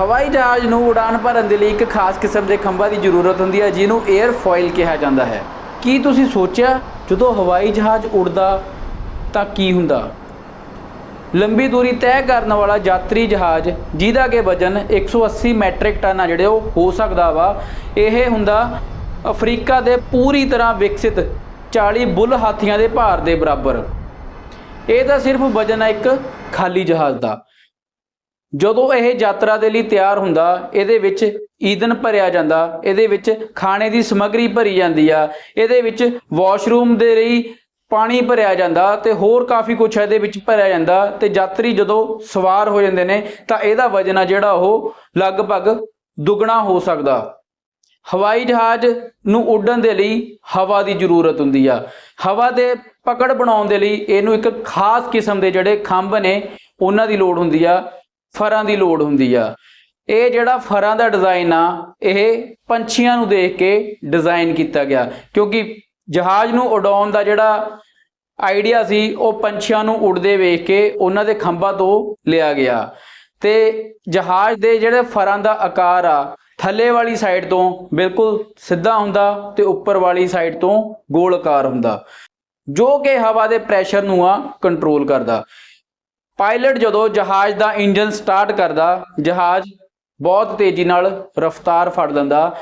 ਹਵਾਈ ਜਹਾਜ਼ ਨੂੰ ਉਡਾਨ ਭਰਨ ਦੇ ਲਈ ਇੱਕ ਖਾਸ ਕਿਸਮ ਦੇ ਖੰਭਾਂ ਦੀ ਜ਼ਰੂਰਤ ਹੁੰਦੀ ਹੈ, ਜਿਹਨੂੰ 에ਅਰ ਫੋਇਲ ਕਿਹਾ ਜਾਂਦਾ ਹੈ। ਕੀ ਤੁਸੀਂ ਸੋਚਿਆ, ਜਦੋਂ ਹਵਾਈ ਜਹਾਜ਼ ਉੱਡਦਾ, ਤਾਂ ਕੀ ਹੁੰਦਾ? ਲੰਬੀ ਦੂਰੀ ਤੈਅ ਕਰਨ ਵਾਲਾ ਯਾਤਰੀ ਜਹਾਜ਼, ਜਿਹਦਾ ਕਿ ਵਜ਼ਨ 180 ਮੈਟ੍ਰਿਕ ਟਨ ਆ ਜਿਹੜੇ ਉਹ ਹੋ ਸਕਦਾ ਵਾ, ਇਹ ਹੁੰਦਾ ਅਫਰੀਕਾ ਦੇ ਪੂਰੀ ਤਰ੍ਹਾਂ ਵਿਕਸਿਤ 40 ਬੁੱਲ ਹਾਥੀਆਂ ਦੇ ਭਾਰ ਦੇ ਬਰਾਬਰ। ਇਹ ਤਾਂ ਸਿਰਫ ਵਜ਼ਨ ਹੈ ਇੱਕ ਖਾਲੀ ਜਹਾਜ਼ ਦਾ। ਜਦੋਂ ਇਹ ਯਾਤਰਾ ਦੇ ਲਈ ਤਿਆਰ ਹੁੰਦਾ, ਇਹਦੇ ਵਿੱਚ ਈਦਨ ਭਰਿਆ ਜਾਂਦਾ, ਇਹਦੇ ਵਿੱਚ ਖਾਣੇ ਦੀ ਸਮੱਗਰੀ ਭਰੀ ਜਾਂਦੀ ਆ, ਇਹਦੇ ਵਿੱਚ ਵਾਸ਼ਰੂਮ ਦੇ ਲਈ ਪਾਣੀ ਭਰਿਆ ਜਾਂਦਾ ਤੇ ਹੋਰ ਕਾਫੀ ਕੁਝ ਇਹਦੇ ਵਿੱਚ ਭਰਿਆ ਜਾਂਦਾ ਤੇ ਯਾਤਰੀ ਜਦੋਂ ਸਵਾਰ ਹੋ ਜਾਂਦੇ ਨੇ ਤਾਂ ਇਹਦਾ ਵਜ਼ਨ ਆ ਜਿਹੜਾ ਉਹ ਲਗਭਗ ਦੁੱਗਣਾ ਹੋ ਸਕਦਾ। ਹਵਾਈ ਜਹਾਜ਼ ਨੂੰ ਉੱਡਣ ਦੇ ਲਈ ਹਵਾ ਦੀ ਜ਼ਰੂਰਤ ਹੁੰਦੀ ਆ। ਹਵਾ ਦੇ ਪਕੜ ਬਣਾਉਣ ਦੇ ਲਈ ਇਹਨੂੰ ਇੱਕ ਖਾਸ ਕਿਸਮ ਦੇ ਜਿਹੜੇ ਖੰਭ ਨੇ, ਉਹਨਾਂ ਦੀ ਲੋੜ ਹੁੰਦੀ ਆ। ਫਰਾਂ ਦੀ ਲੋੜ ਹੁੰਦੀ ਆ। ਇਹ ਜਿਹੜਾ ਫਰਾਂ ਦਾ ਡਿਜ਼ਾਈਨ ਆ, ਇਹ ਪੰਛੀਆਂ ਨੂੰ ਦੇਖ ਕੇ ਡਿਜ਼ਾਈਨ ਕੀਤਾ ਗਿਆ। ਕਿਉਂਕਿ ਜਹਾਜ਼ ਨੂੰ ਉਡਾਉਣ ਦਾ ਜਿਹੜਾ ਆਈਡੀਆ ਸੀ, ਉਹ ਪੰਛੀਆਂ ਨੂੰ ਉੜਦੇ ਵੇਖ ਕੇ ਉਹਨਾਂ ਦੇ ਖੰਭਾਂ ਤੋਂ ਲਿਆ ਗਿਆ। ਤੇ ਜਹਾਜ਼ ਦੇ ਜਿਹੜੇ ਫਰਾਂ ਦਾ ਆਕਾਰ ਆ, ਥੱਲੇ ਵਾਲੀ ਸਾਈਡ ਤੋਂ ਬਿਲਕੁਲ ਸਿੱਧਾ ਹੁੰਦਾ ਤੇ ਉੱਪਰ ਵਾਲੀ ਸਾਈਡ ਤੋਂ ਗੋਲ ਆਕਾਰ ਹੁੰਦਾ। ਜੋ ਕਿ ਹਵਾ ਦੇ ਪ੍ਰੈਸ਼ਰ ਨੂੰ ਆ ਕੰਟਰੋਲ ਕਰਦਾ। ਪਾਇਲਟ ਜਦੋਂ ਜਹਾਜ਼ ਦਾ ਇੰਜਨ ਸਟਾਰਟ ਕਰਦਾ, ਜਹਾਜ਼ ਬਹੁਤ ਤੇਜ਼ੀ ਨਾਲ ਰਫ਼ਤਾਰ ਫੜ ਲੈਂਦਾ।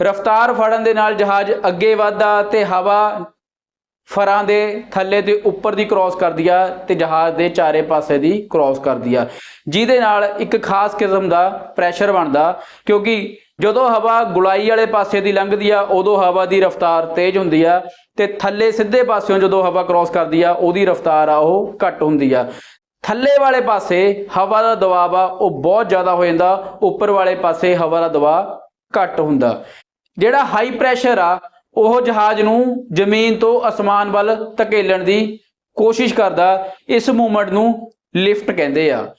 ਰਫ਼ਤਾਰ ਫੜਨ ਦੇ ਨਾਲ ਜਹਾਜ਼ ਅੱਗੇ ਵਧਦਾ ਤੇ ਹਵਾ ਫਰਾਂ ਦੇ ਥੱਲੇ ਤੇ ਉੱਪਰ ਦੀ ਕ੍ਰਾਸ ਕਰਦੀ ਆ ਤੇ ਜਹਾਜ਼ ਦੇ ਚਾਰੇ ਪਾਸੇ ਦੀ ਕ੍ਰਾਸ ਕਰਦੀ ਆ। ਜਿਹਦੇ ਨਾਲ ਇੱਕ ਖਾਸ ਕਿਸਮ ਦਾ ਪ੍ਰੈਸ਼ਰ ਬਣਦਾ, ਕਿਉਂਕਿ ਜਦੋਂ ਹਵਾ ਗੁਲਾਈ ਵਾਲੇ ਪਾਸੇ ਦੀ ਲੰਘਦੀ ਆ, ਉਦੋਂ ਹਵਾ ਦੀ ਰਫ਼ਤਾਰ ਤੇਜ਼ ਹੁੰਦੀ ਆ ਤੇ ਥੱਲੇ ਸਿੱਧੇ ਪਾਸਿਓਂ ਜਦੋਂ ਹਵਾ ਕ੍ਰਾਸ ਕਰਦੀ ਆ, ਉਹਦੀ ਰਫ਼ਤਾਰ ਆ, ਉਹ ਘੱਟ ਹੁੰਦੀ ਆ। ਥੱਲੇ ਵਾਲੇ ਪਾਸੇ ਹਵਾ ਦਾ ਦਬਾਅ ਆ ਉਹ ਬਹੁਤ ਜ਼ਿਆਦਾ ਹੋ ਜਾਂਦਾ। ਉੱਪਰ ਵਾਲੇ ਪਾਸੇ ਹਵਾ ਦਾ ਦਬਾਅ ਘੱਟ ਹੁੰਦਾ। ਜਿਹੜਾ ਹਾਈ ਪ੍ਰੈਸ਼ਰ ਆ, ਉਹ ਜਹਾਜ਼ ਨੂੰ ਜ਼ਮੀਨ ਤੋਂ ਅਸਮਾਨ ਵੱਲ ਧਕੇਲਣ ਦੀ ਕੋਸ਼ਿਸ਼ ਕਰਦਾ, ਇਸ ਮੂਵਮੈਂਟ ਨੂੰ ਲਿਫਟ ਕਹਿੰਦੇ ਆ।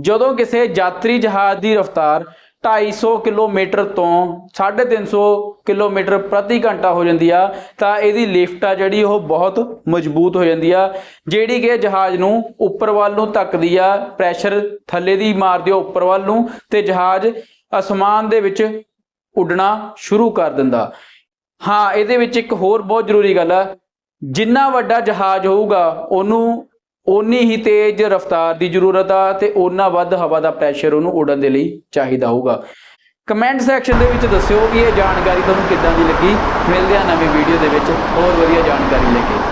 ਜਦੋਂ ਕਿਸੇ ਯਾਤਰੀ ਜਹਾਜ਼ ਦੀ ਰਫ਼ਤਾਰ 250 ਕਿਲੋਮੀਟਰ ਤੋਂ 350 ਕਿਲੋਮੀਟਰ ਪ੍ਰਤੀ ਘੰਟਾ ਹੋ ਜਾਂਦੀ ਆ, ਤਾਂ ਇਹਦੀ ਲਿਫਟ ਆ ਜਿਹੜੀ ਉਹ ਬਹੁਤ ਮਜ਼ਬੂਤ ਹੋ ਜਾਂਦੀ ਆ। ਜਿਹੜੀ ਕਿ ਜਹਾਜ਼ ਨੂੰ ਉੱਪਰ ਵੱਲ ਨੂੰ ਧੱਕਦੀ ਆ, ਪ੍ਰੈਸ਼ਰ ਥੱਲੇ ਦੀ ਮਾਰਦੀ ਆ ਉੱਪਰ ਵੱਲ ਨੂੰ, ਤੇ ਜਹਾਜ਼ ਅਸਮਾਨ ਦੇ ਵਿੱਚ ਉੱਡਣਾ ਸ਼ੁਰੂ ਕਰ ਦਿੰਦਾ। ਹਾਂ, ਇਹਦੇ ਵਿੱਚ ਇੱਕ ਹੋਰ ਬਹੁਤ ਜ਼ਰੂਰੀ ਗੱਲ ਆ। ਜਿੰਨਾ ਵੱਡਾ ਜਹਾਜ਼ ਹੋਊਗਾ, ਉਹਨੂੰ ਓਨੀ ਹੀ ਤੇਜ਼ ਰਫ਼ਤਾਰ ਦੀ ਜ਼ਰੂਰਤ ਆ ਤੇ ਓਨਾ ਵੱਧ ਹਵਾ ਦਾ ਪ੍ਰੈਸ਼ਰ ਉਹਨੂੰ ਉਡਣ ਦੇ ਲਈ ਚਾਹੀਦਾ ਹੋਊਗਾ। ਕਮੈਂਟ ਸੈਕਸ਼ਨ ਦੇ ਵਿੱਚ ਦੱਸਿਓ ਵੀ ਇਹ ਜਾਣਕਾਰੀ ਤੁਹਾਨੂੰ ਕਿੱਦਾਂ ਦੀ ਲੱਗੀ। ਮਿਲਦੇ ਆ ਨਵੀਂ ਵੀਡੀਓ ਦੇ ਵਿੱਚ। ਹੋਰ ਵਧੀਆ ਜਾਣਕਾਰੀ ਲੈ ਕੇ।